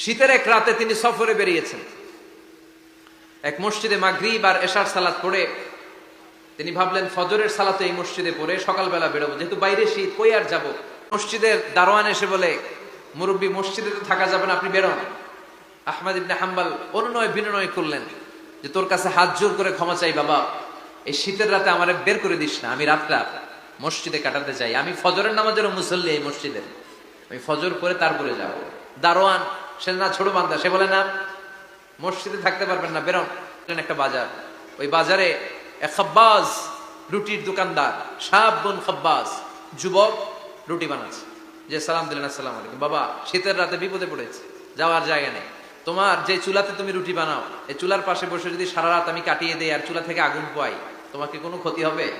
শীতের এক রাতে তিনি সফরে বেরিয়েছেন। এক মসজিদে মাগরিব আর এশার সালাত পড়ে তিনি ভাবলেন, ফজরের সালাতে এই মসজিদে পড়ে সকালবেলা বেরোবো। যেহেতু বাইরে শীত, কই আর যাব? মসজিদের দারোয়ান এসে বলে, মুরব্বী, মসজিদে তো থাকা যাবে না, আপনি বেরোন। আহমদ ইবনে হাম্বাল অনুনয় বিনয় করলেন যে, তোর কাছে হাত জোর করে ক্ষমা চাই বাবা। এই শীতের রাতে আমার বের করে দিস না। আমি রাতটা মসজিদে কাটাতে চাই। আমি ফজরের নামাজেরও মুসল্লি এই মসজিদের। আমি ফজর করে তারপরে যাব। দারোয়ান সে না ছোট বান্দা, সে বলে, না, মসজিদে থাকতে পারবেন না, বেরোন। একটা বাজার। ওই বাজারে খাব্বাজ রুটির দোকানদার, সাব বোন খাব্বাজ, যুবক রুটি বানাচ্ছে। যে সালাম দিলেন, আসসালাম আলাইকুম। বাবা, শীতের রাতে বিপদে পড়েছে, যাওয়ার জায়গা নেই। তোমার যে চুলাতে তুমি রুটি বানাও, এই চুলার পাশে বসে যদি সারা রাত আমি কাটিয়ে দেই আর চুলা থেকে আগুন পাই তোমাকে কোনো ক্ষতি হবে?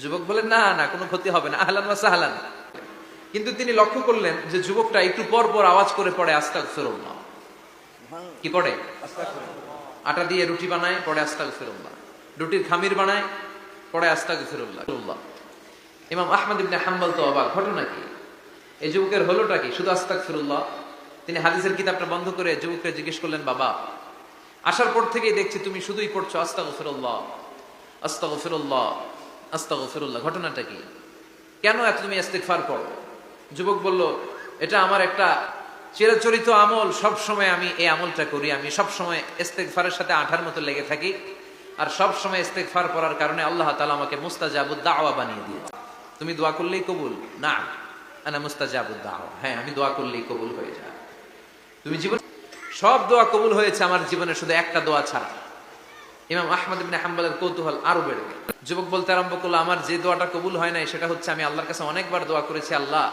যুবক বলে, না না, কোনো ক্ষতি হবে না। আহলান ওয়া সাহলান। কিন্তু তিনি লক্ষ্য করলেন যে যুবকটা একটু পর পর আওয়াজ করে পড়ে আস্তাক ফেরুল্লাহ কি পড়ে? আটা দিয়ে রুটি বানায়, পড়ে আস্তাক ফেরুল্লাহ রুটির খামির বানায়, পড়ে আস্তাক ফেরুল্লাহ ইমাম আহমদ ইবনে হাম্বল তো অবাক। ঘটনা কি? এই যুবকের হলোটা কি? শুধু আস্তাক ফিরুল্লাহ তিনি হাদিসের কিতাবটা বন্ধ করে যুবককে জিজ্ঞেস করলেন, বাবা, আসার পর থেকেই দেখছি তুমি শুধুই পড়ছো আস্তাক ফিরুল্লাহ আস্তাক ফিরুল্লাহ আস্তাক ফিরুল্লাহ ঘটনাটা কি? কেন এত তুমি ইস্তেগফার করো? যুবক বলল, এটা আমার একটা চিরাচরিত আমল। সব সময় আমি এই আমলটা করি। আমি সব সময় ইস্তেগফারের সাথে আঠার মতো লেগে থাকি। আর সব সময় ইস্তেগফার করার কারণে আল্লাহ তাআলা আমাকে মুস্তাজাবুদ দাওয়া বানিয়ে দিয়েছে। তুমি দোয়া করলেই কবুল? না, আনা মুস্তাজাবুদ দাওয়া। হ্যাঁ আমি দোয়া করলেই কবুল হয়ে যায়। তুমি জীবন সব দোয়া কবুল হয়েছে আমার জীবনে, শুধু একটা দোয়া ছাড়া। ইমাম আহমদ ইবনে হাম্বলের কৌতূহল আরও বেড়ে যুবক বলতে আরম্ভ করল, আমার যে দোয়াটা কবুল হয় নাই, সেটা হচ্ছে আমি আল্লাহর কাছে অনেকবার দোয়া করেছি, আল্লাহ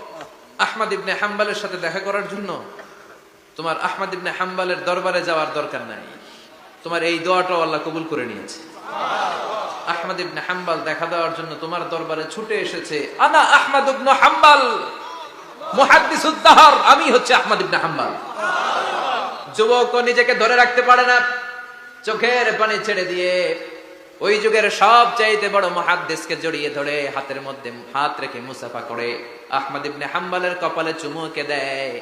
আহমদ ইবনে হাম্বালের সাথে দেখা করার জন্য? তোমার আহমদ ইবনে হাম্বালের দরবারে যাওয়ার দরকার নাই। তোমার এই দোয়াটাও আল্লাহ কবুল করে নিয়েছে। আহমদ ইবনে হাম্বাল দেখা দেওয়ার জন্য তোমার দরবারে ছুটে এসেছে, আনা আহমদ ইবনে হাম্বাল মুহাদ্দিসুদ্দাহর আমি হচ্ছে আহমদ ইবনে হাম্বাল। যুবক নিজেকে ধরে রাখতে পারে না, চোখের পানি ছেড়ে দিয়ে ওই যুগের সব চাইতে বড় মহাদ্দেশকে জড়িয়ে ধরে হাতের মধ্যে হাত রেখে মুসাফা করে। আহমদ ইবনে হাম্বালের কপালে চুমুকে দেয়।